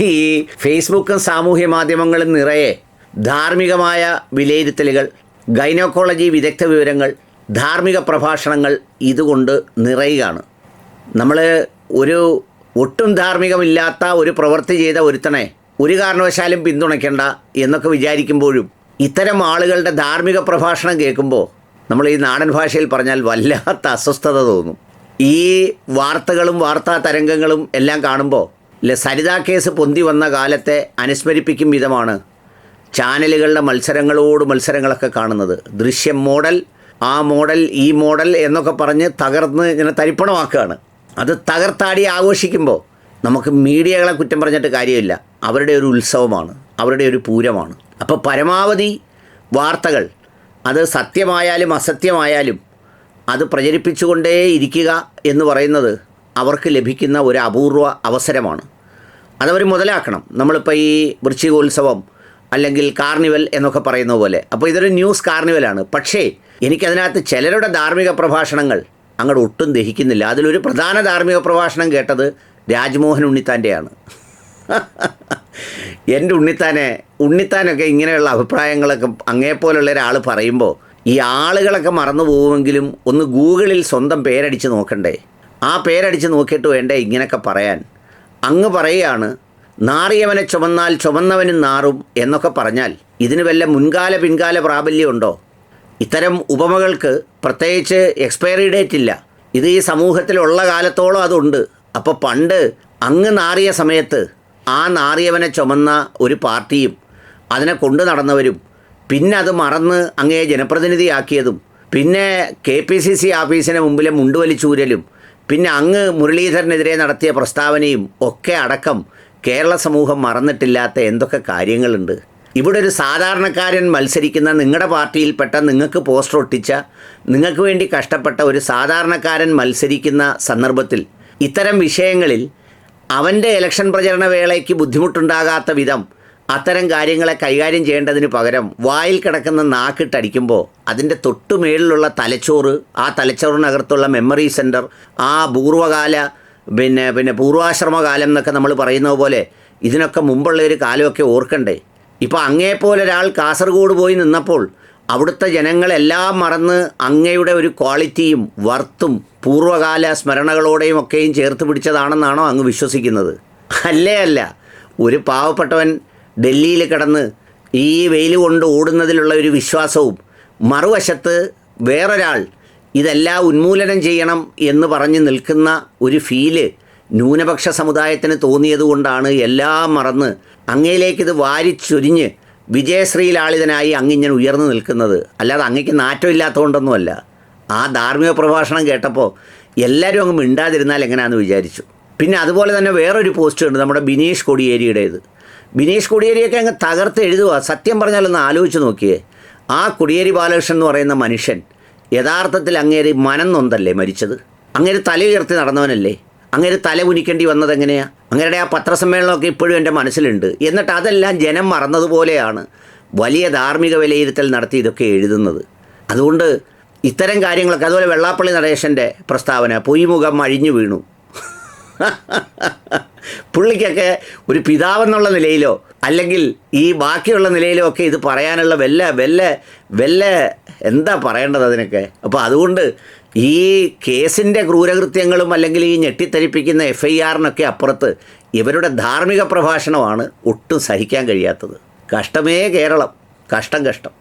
ഈ ഫേസ്ബുക്കും സാമൂഹ്യ മാധ്യമങ്ങളും നിറയെ ധാർമ്മികമായ വിലയിരുത്തലുകൾ ഗൈനോക്കോളജി വിദഗ്ധ വിവരങ്ങൾ ധാർമ്മിക പ്രഭാഷണങ്ങൾ ഇതുകൊണ്ട് നിറയുകയാണ്. നമ്മൾ ഒരു ഒട്ടും ധാർമ്മികമില്ലാത്ത ഒരു പ്രവൃത്തി ചെയ്ത ഒരുത്തനെ ഒരു കാരണവശാലും പിന്തുണയ്ക്കേണ്ട എന്നൊക്കെ വിചാരിക്കുമ്പോഴും ഇത്തരം ആളുകളുടെ ധാർമ്മിക പ്രഭാഷണം കേൾക്കുമ്പോൾ നമ്മൾ ഈ നാടൻ ഭാഷയിൽ പറഞ്ഞാൽ വല്ലാത്ത അസ്വസ്ഥത തോന്നും. ഈ വാർത്തകളും വാർത്താ തരംഗങ്ങളും എല്ലാം കാണുമ്പോൾ സരിതാ കേസ് പൊന്തി വന്ന കാലത്തെ അനുസ്മരിപ്പിക്കും വിധമാണ് ചാനലുകളുടെ മത്സരങ്ങളോട് മത്സരങ്ങളൊക്കെ കാണുന്നത്. ദൃശ്യം മോഡൽ ആ മോഡൽ ഈ മോഡൽ എന്നൊക്കെ പറഞ്ഞ് തകർന്ന് ഇങ്ങനെ തരിപ്പണമാക്കുകയാണ്. അത് തകർത്താടി ആഘോഷിക്കുമ്പോൾ നമുക്ക് മീഡിയകളെ കുറ്റം പറഞ്ഞിട്ട് കാര്യമില്ല. അവരുടെ ഒരു ഉത്സവമാണ് അവരുടെ ഒരു പൂരമാണ്. അപ്പോൾ പരമാവധി വാർത്തകൾ അത് സത്യമായാലും അസത്യമായാലും അത് പ്രചരിപ്പിച്ചുകൊണ്ടേ ഇരിക്കുക എന്ന് പറയുന്നത് അവർക്ക് ലഭിക്കുന്ന ഒരു അപൂർവ അവസരമാണ്. അതവർ മുതലാക്കണം. നമ്മളിപ്പോൾ ഈ വൃശ്ചികോത്സവം അല്ലെങ്കിൽ കാർണിവൽ എന്നൊക്കെ പറയുന്ന പോലെ. അപ്പോൾ ഇതൊരു ന്യൂസ് കാർണിവലാണ്. പക്ഷേ എനിക്കതിനകത്ത് ചിലരുടെ ധാർമ്മിക പ്രഭാഷണങ്ങൾ അങ്ങോട്ട് ഒട്ടും ദഹിക്കുന്നില്ല. അതിലൊരു പ്രധാന ധാർമ്മിക പ്രഭാഷണം കേട്ടത് രാജ്മോഹൻ ഉണ്ണിത്താന്റെയാണ്. എന്റെ ഉണ്ണിത്താനെ ഉണ്ണിത്താനൊക്കെ ഇങ്ങനെയുള്ള അഭിപ്രായങ്ങളൊക്കെ അങ്ങേപ്പോലുള്ള ഒരാൾ പറയുമ്പോൾ ഈ ആളുകളൊക്കെ മറന്നു പോകുമെങ്കിലും ഒന്ന് ഗൂഗിളിൽ സ്വന്തം പേരടിച്ച് നോക്കണ്ടേ? ആ പേരടിച്ച് നോക്കിയിട്ട് വേണ്ടേ ഇങ്ങനെയൊക്കെ പറയാൻ? അങ്ങ് പറയുകയാണ് നാറിയവനെ ചുമന്നാൽ ചുമന്നവനും നാറും എന്നൊക്കെ പറഞ്ഞാൽ ഇതിന് വല്ല മുൻകാല പിൻകാല പ്രാബല്യമുണ്ടോ? ഇത്തരം ഉപമകൾക്ക് പ്രത്യേകിച്ച് എക്സ്പയറി ഡേറ്റ് ഇല്ല. ഇത് ഈ സമൂഹത്തിലുള്ള കാലത്തോളം അതുണ്ട്. അപ്പോൾ പണ്ട് അങ്ങ് നാറിയ സമയത്ത് ആ നാറിയവനെ ചുമന്ന ഒരു പാർട്ടിയും അതിനെ കൊണ്ടു നടന്നവരും പിന്നെ അത് മറന്ന് അങ്ങേ ജനപ്രതിനിധിയാക്കിയതും പിന്നെ കെ പി സി സി ഓഫീസിന് മുമ്പിലെ മുണ്ടുവലിച്ചൂരലും പിന്നെ അങ്ങ് മുരളീധരനെതിരെ നടത്തിയ പ്രസ്താവനയും ഒക്കെ അടക്കം കേരള സമൂഹം മറന്നിട്ടില്ലാത്ത എന്തൊക്കെ കാര്യങ്ങളുണ്ട്? ഇവിടെ ഒരു സാധാരണക്കാരൻ മത്സരിക്കുന്ന നിങ്ങളുടെ പാർട്ടിയിൽപ്പെട്ട നിങ്ങൾക്ക് പോസ്റ്റർ ഒട്ടിച്ച നിങ്ങൾക്ക് വേണ്ടി കഷ്ടപ്പെട്ട ഒരു സാധാരണക്കാരൻ മത്സരിക്കുന്ന സന്ദർഭത്തിൽ ഇത്തരം വിഷയങ്ങളിൽ അവന്റെ ഇലക്ഷൻ പ്രചരണ വേളയ്ക്ക് ബുദ്ധിമുട്ടുണ്ടാകാത്ത വിധം അത്തരം കാര്യങ്ങളെ കൈകാര്യം ചെയ്യേണ്ടതിന് പകരം വായിൽ കിടക്കുന്ന നാക്കിട്ടടിക്കുമ്പോൾ അതിന്റെ തൊട്ടുമേളിലുള്ള തലച്ചോറ് ആ തലച്ചോറിനകത്തുള്ള മെമ്മറി സെന്റർ ആ പൂർവകാല പിന്നെ പിന്നെ പൂർവാശ്രമകാലം എന്നൊക്കെ നമ്മൾ പറയുന്നത് പോലെ ഇതിനൊക്കെ മുമ്പുള്ള ഒരു കാലമൊക്കെ ഓർക്കണ്ടേ? ഇപ്പോൾ അങ്ങേപ്പോലെ ഒരാൾ കാസർഗോഡ് പോയി നിന്നപ്പോൾ അവിടുത്തെ ജനങ്ങളെല്ലാം മറന്ന് അങ്ങയുടെ ഒരു ക്വാളിറ്റിയും വർത്തും പൂർവകാല സ്മരണകളോടെയും ഒക്കെയും ചേർത്ത് പിടിച്ചതാണെന്നാണോ അങ്ങ് വിശ്വസിക്കുന്നത്? അല്ലേ അല്ല. ഒരു പാവപ്പെട്ടവൻ ഡൽഹിയിൽ കിടന്ന് ഈ വെയിൽ കൊണ്ട് ഓടുന്നതിലുള്ള ഒരു വിശ്വാസവും മറുവശത്ത് വേറൊരാൾ ഇതെല്ലാം ഉന്മൂലനം ചെയ്യണം എന്ന് പറഞ്ഞ് നിൽക്കുന്ന ഒരു ഫീൽ ന്യൂനപക്ഷ സമുദായത്തിന് തോന്നിയതുകൊണ്ടാണ് എല്ലാം മറന്ന് ഇത് വാരിച്ചൊരിഞ്ഞ് വിജയശ്രീലാളിതനായി അങ്ങിങ്ങനെ ഉയർന്നു നിൽക്കുന്നത്. അല്ലാതെ അങ്ങയ്ക്ക് നാറ്റമില്ലാത്തതുകൊണ്ടൊന്നുമല്ല ആ ധാർമ്മിക പ്രഭാഷണം കേട്ടപ്പോൾ എല്ലാവരും അങ്ങ് മിണ്ടാതിരുന്നാൽ എങ്ങനെയാണെന്ന് വിചാരിച്ചു. പിന്നെ അതുപോലെ തന്നെ വേറൊരു പോസ്റ്റ് ഉണ്ട് നമ്മുടെ ബിനീഷ് കൊടിയേരിയുടേത്. ബിനീഷ് കുടിയേരിയൊക്കെ അങ്ങ് തകർത്ത് എഴുതുക സത്യം പറഞ്ഞാലൊന്ന് ആലോചിച്ച് നോക്കിയേ. ആ കുടിയേരി ബാലകൃഷ്ണൻ എന്ന് പറയുന്ന മനുഷ്യൻ യഥാർത്ഥത്തിൽ അങ്ങേരി മനന്നൊന്നല്ലേ മരിച്ചത്? അങ്ങേര് തല ഉയർത്തി നടന്നവനല്ലേ? അങ്ങേര് തല കുനിക്കേണ്ടി വന്നത് എങ്ങനെയാണ് അങ്ങേരുടെ ആ പത്രസമ്മേളനമൊക്കെ ഇപ്പോഴും എന്റെ മനസ്സിലുണ്ട്. എന്നിട്ട് അതെല്ലാം ജനം മറന്നതുപോലെയാണ് വലിയ ധാർമ്മിക വിലയിരുത്തൽ നടത്തി ഇതൊക്കെ എഴുതുന്നത്. അതുകൊണ്ട് ഇത്തരം കാര്യങ്ങളൊക്കെ അതുപോലെ വെള്ളാപ്പള്ളി നടേശന്റെ പ്രസ്താവന പൊയ്മുഖം അഴിഞ്ഞു വീണു. പുള്ളിക്കൊക്കെ ഒരു പിതാവെന്നുള്ള നിലയിലോ അല്ലെങ്കിൽ ഈ ബാക്കിയുള്ള നിലയിലോ ഒക്കെ ഇത് പറയാനുള്ള വല്ല വല്ല വല്ല എന്താ പറയേണ്ടത് അതിനൊക്കെ? അപ്പോൾ അതുകൊണ്ട് ഈ കേസിന്റെ ക്രൂരകൃത്യങ്ങളും അല്ലെങ്കിൽ ഈ ഞെട്ടിത്തരിപ്പിക്കുന്ന എഫ് ഐ ആറിനൊക്കെ അപ്പുറത്ത് ഇവരുടെ ധാർമ്മിക പ്രഭാഷണമാണ് ഒട്ടും സഹിക്കാൻ കഴിയാത്തത്. കഷ്ടമേ കേരളം. കഷ്ടം കഷ്ടം.